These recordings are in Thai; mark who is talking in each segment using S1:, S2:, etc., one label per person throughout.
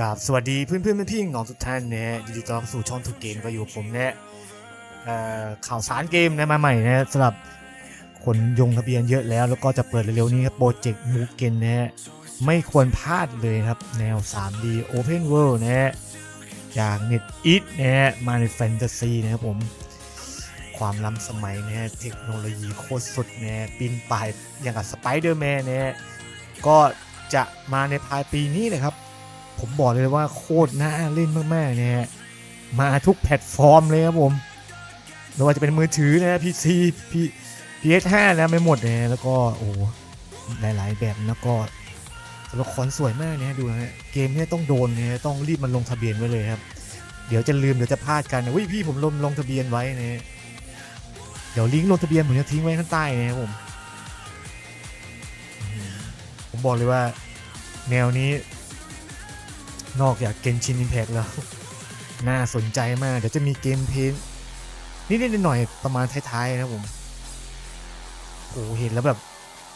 S1: กับสวัสดีเพื่อนเพื่อนๆพี่ๆน้องทุกท่านนะฮะยินดีต้อนรับสู่ช่องทุกเกมก็อยู่ผมนะเอ่อข่าวสารเกมนะมาใหม่นะสำหรับคนยงทะเบียนเยอะแล้ว แล้วก็จะเปิดเร็วๆนี้ครับโปรเจกต์มูเกนนะฮะไม่ควรพลาดเลยครับ แนว 3D Open World นะฮะจาก Net Eat นะฮะมาในแฟนตาซีนะครับผมความล้ำสมัยนะฮะเทคโนโลยีโคตรสุดนะฮะปีนป่ายอย่างกับสไปเดอร์แมนนะฮะก็จะมาในปลายปีนี้เลยครับ ผมบอกเลยว่าโคตรน่าเล่นมากๆเนี่ยฮะมาทุกแพลตฟอร์มเลยครับผมไม่ว่าจะเป็นมือถือนะ PC P PS5 นะไม่หมดนะแล้วก็โอ้หลายๆแบบแล้วก็ตัวละครสวยมากนะดูนะเกมเนี้ต้องโดนเนี่ยต้องรีบมันลงทะเบียนไว้เลยครับ เดี๋ยวจะลืมเดี๋ยวจะพลาดกันนะวิพี่ผมลงลงทะเบียนไว้นะฮะเดี๋ยวลิงก์ลงทะเบียนผมจะทิ้งไว้ข้างใต้นะครับผม ผมบอกเลยว่า แนวนี้ นอกจากเกนชินอิมแพกแล้ว น่าสนใจมาก เดี๋ยวจะมีเกมเพลย์นิดๆหน่อยๆประมาณท้ายๆนะผมโอ้โหเห็นแล้วแบบ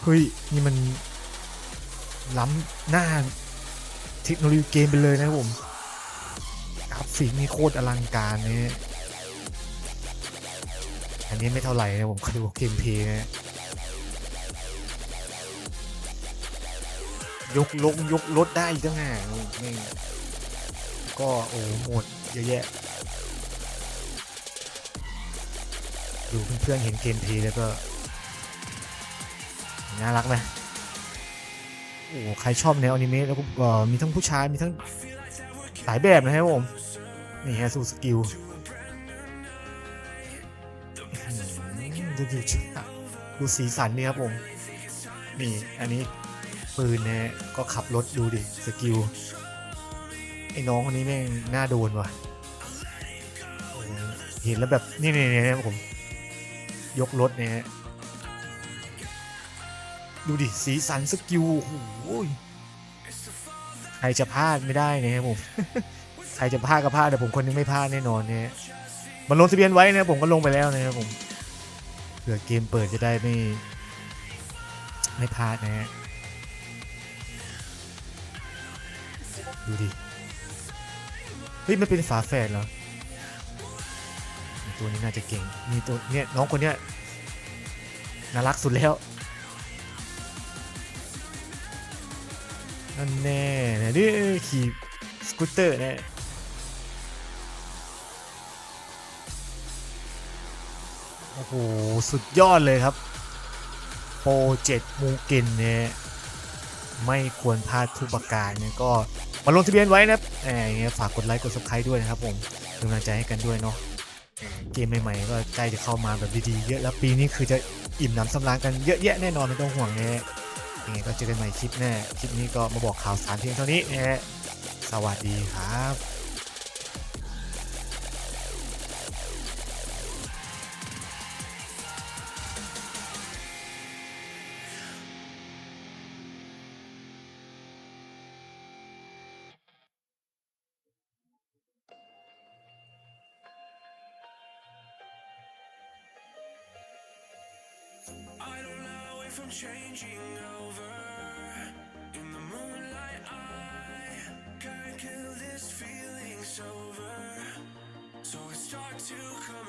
S1: เฮ้ย นี่มันล้ำหน้าเทคโนโลยีเกมไปเลยนะครับผมกราฟิกนี่โคตรอลังการเนี่ยอันนี้ไม่เท่าไหร่นะผมคอยดูเกมเพลย์นะยกลงยกรถได้อีกตั้งหางนี่ ก็โอ้หมดเยอะแยะ ดูเพื่อนๆเห็นเกมพลย์แล้วก็ น่ารักนะโอ้ใครชอบแนวอนิเมะแล้วก็มีทั้งผู้ชายมีทั้งหลายแบบนะครับผม นี่ฮะสูสกิลดูดูดูสีสันนี่ครับผม นี่ อันนี้ปืนนะก็ขับรถดูดิ สกิล ไอ้น้องคนนี้แม่งน่าโดนว่ะ เห็นแล้วแบบนี่นี่นี่ผม ยกรถเนี่ย ดูดิ สีสันสกิลโอ้โหใครจะพลาดไม่ได้นะครับผม ใครจะพลาดก็พลาดแต่ผมคนนึงไม่พลาดแน่นอนเนี่ยมันลงทะเบียนไว้นะผมก็ลงไปแล้วนะครับผมเผื่อเกมเปิดจะได้ไม่ไม่พลาดนะฮะดูดิ เฮ้ยมันเป็นฝาแฝดเหรอ ตัวนี้น่าจะเก่งมีตัวเนี่ยน้องคนเนี้ยน่ารักสุดแล้ว นั่นแน่นะนี่ขี่สกูตเตอร์เนี่ยโอ้โห สุดยอดเลยครับ โปรเจกต์มูเกนเนี่ย ไม่ควรพลาดทุกประการเนี่ยก็ มาลงทะเบียนไว้นะแหมอย่างเงี้ยฝากกดไลค์กด subscribe ด้วยนะครับผมเป็นกำลังใจให้กันด้วยเนาะเกมใหม่ๆก็ใกล้จะเข้ามาแบบดีๆเยอะแล้วปีนี้คือจะอิ่มหนำสำราญกันเยอะแยะแน่นอนไม่ต้องห่วงนะยังไงก็เจอกันใหม่คลิปหน้าคลิปนี้ก็มาบอกข่าวสารเพียงเท่านี้นะฮะสวัสดีครับ
S2: I don't know if I'm changing over. In the moonlight, I can't kill this feeling sober. So I start to come.